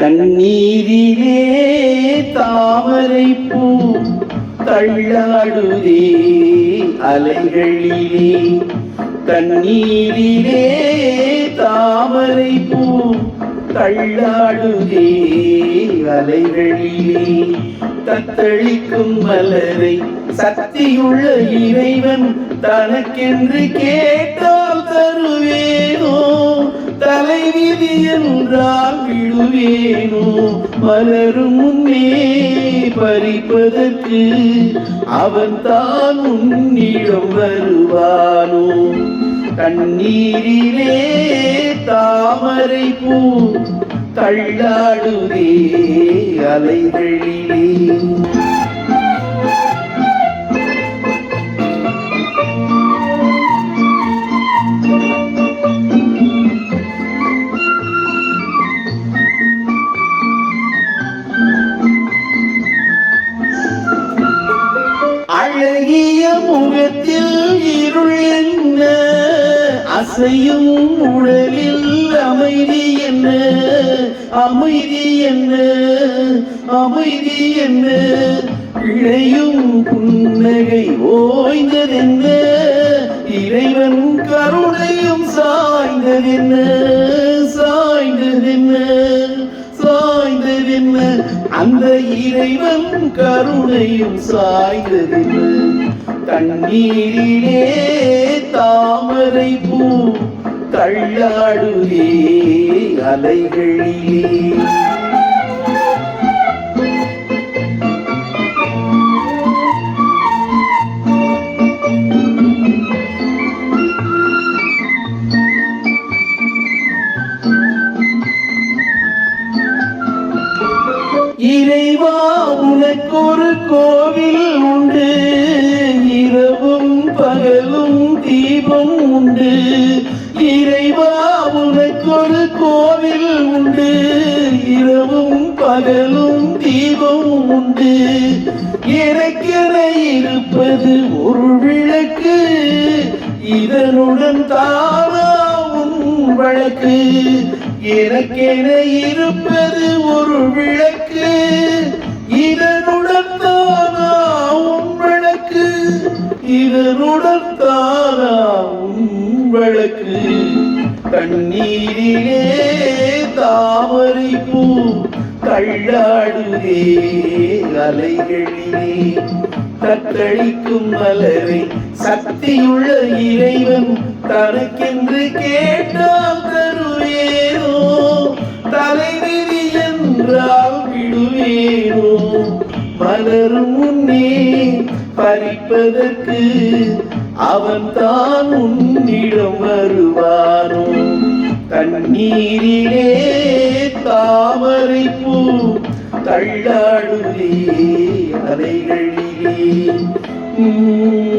தண்ணீரிலே தாமரை பூ தள்ளாடுதே அலைகளிலே தண்ணீரிலே தாமரை பூ தள்ளாடுதே அலைகளிலே தத்தளிக்கும் மலரை சக்தியுள்ள இறைவன் தனக்கென்று கேட்டால் தருவேனோ? தலைவிதி என்றால் விடுவேனோ மலரும் முன்னே பறிப்பதற்கு அவன் தான் உன்னிடம் வருவானோ? கண்ணீரிலே தாமரை பூ தள்ளாடுதே அலைகளிலே அழகிய முகத்தில் இருள் என்ன? அசையும் உடலில் அமைதி என்ன? அமைதி என்ன? அமைதி என்ன? இழையும் புன்னகை ஓய்ந்ததென்ன? இறைவன் கருணையும் சாய்ந்ததென்ன? அந்த இறைவன் கருணையும் சாய்ந்ததில்லை. தண்ணீரிலே தாமரை பூ தள்ளாடுதே அலைகளிலே. எனக்கு ஒரு கோவில் உண்டு. இரவும் பகலும் தீபம் உண்டு. இறைவா உனக்கு ஒரு கோவில் உண்டு. இரவும் பகலும் தீபம் உண்டு. எனக்கென இருப்பது ஒரு விளக்கு. இதனுடன் தானா உன் வழக்கு. எனக்கென இருப்பது ஒரு விளக்கு. இதனுடன் தானா உன் வழக்கு இதனுடன் தானா உன் வழக்கு கண்ணீரிலே தாமரை பூ கள்ளாடுதே அலைகளிலே. தத்தளிக்கும் மலரை சக்தியுள்ள இறைவன் தனக்கென்று கேட்டால் மலரும் உன்னே பறிப்பதற்கு அவன் தான் உன்னிடம் வருவானோ தண்ணீரிலே தாமரை பூ தள்ளாடுதே அலைகளிலே. உம்